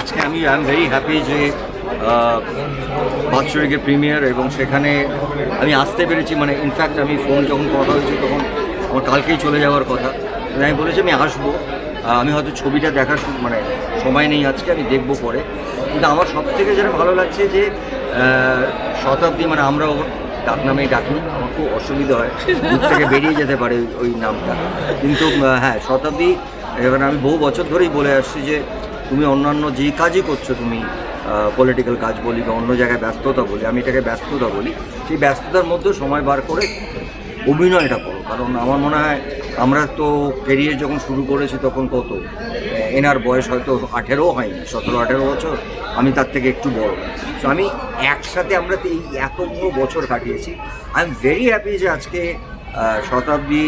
আজকে আমি I am very happy যে বাৎসরিকের প্রিমিয়ার এবং সেখানে আমি আসতে পেরেছি। মানে ইনফ্যাক্ট আমি ফোন যখন কথা হয়েছে তখন আমার কালকেই চলে যাওয়ার কথা। কিন্তু আমি বলেছি আমি আসব। আমি হয়তো ছবিটা দেখার মানে সময় নেই আজকে, আমি দেখব পরে। কিন্তু আমার সব থেকে যেটা ভালো লাগছে যে শতাব্দী মানে আমরা ডাক নামেই ডাকি আমার খুব অসুবিধা হয়। দূর থেকে বেরিয়ে যেতে পারে ওই নামটা। কিন্তু হ্যাঁ শতাব্দী, এবার আমি বহু বছর ধরেই বলে আসছি যে তুমি অন্যান্য যে কাজই করছ, তুমি পলিটিক্যাল কাজ বলি বা অন্য জায়গায় ব্যস্ততা বলি, আমি এটাকে ব্যস্ততা বলি, সেই ব্যস্ততার মধ্যে সময় বার করে অভিনয়টা করো। কারণ আমার মনে হয় আমরা তো ক্যারিয়ার যখন শুরু করেছি তখন কত এনার বয়স হয়তো আঠেরো হয়নি, সতেরো, আঠেরো বছর, আমি তার থেকে একটু বড়। তো আমি একসাথে আমরা এই এতগুলো বছর কাটিয়েছি। আই এম ভেরি হ্যাপি যে আজকে শতাব্দী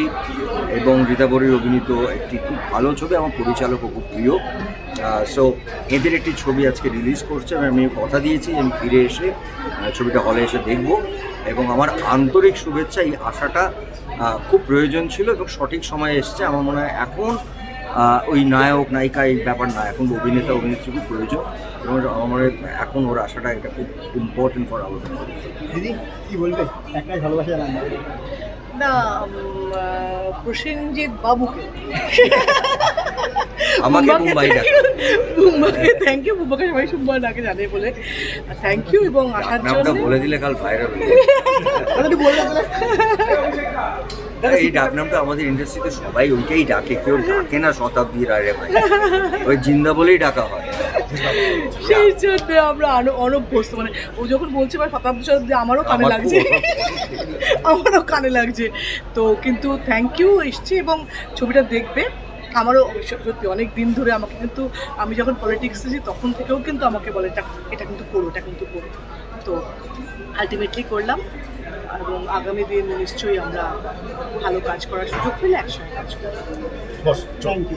এবং রীতাবরীর অভিনীত একটি খুব ভালো ছবি, আমার পরিচালকও খুব প্রিয়। সো এদের একটি ছবি আজকে রিলিজ করছে আমি কথা দিয়েছি আমি ফিরে এসে ছবিটা হলে এসে দেখব। এবং আমার আন্তরিক শুভেচ্ছা, এই আশাটা খুব প্রয়োজন ছিল এবং সঠিক সময়ে এসছে। আমার মনে হয় এখন ওই নায়ক, নায়িকা, এই ব্যাপার না, এখন অভিনেতা অভিনেত্রী খুব প্রয়োজন। এবং আমার এখন ওর আশাটা এটা খুব ইম্পর্টেন্ট ফর আলোচনা দিদি কি বলবে? একটাই ভালোবাসা না প্রসেনজিৎ বাবুকে। আমাকে মুম্বাই ডাকে। মুম্বাইকে থ্যাংক ইউ মুম্বাইকে সবাই সুম্বার ডাকে জানে বলে। থ্যাংক ইউ এবং আসার নামটা জন্য বলে দিলে কাল ভাইরাল একটু এই ডাকনামটা আমাদের ইন্ডাস্ট্রিতে সবাই ওইটাই ডাকে কেউ ডাকে না শতাব্দী রায় ভাই। ওই জিন্দা বলেই ডাকা হয়। সেই জন্য আমরা অনভ্যস্ত মানে ও যখন বলছে বা শতাব্দী শতাব্দী আমারও কানে লাগছে। আমারও কানে লাগছে। তো কিন্তু থ্যাংক ইউ এসছি এবং ছবিটা দেখবে। আমারও সত্যি অনেক দিন ধরে আমাকে কিন্তু আমি যখন পলিটিক্স এসেছি তখন থেকেও কিন্তু আমাকে বলে এটা এটা কিন্তু করো এটা কিন্তু করো। তো আলটিমেটলি করলাম। এবং আগামী দিন নিশ্চয়ই আমরা ভালো কাজ করার সুযোগ পেলে একসঙ্গে কাজ করব। বস থ্যাংক ইউ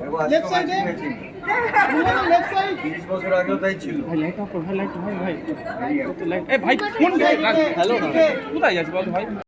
Left সাইডে এ? লেফট সাইড তিরিশ বছর আগেও তাই ছিল। ভাই লাইট অফ ভাই লাইট ভাই। ভাই ফোন হ্যালো কোথায় যাচ্ছে বল ভাই?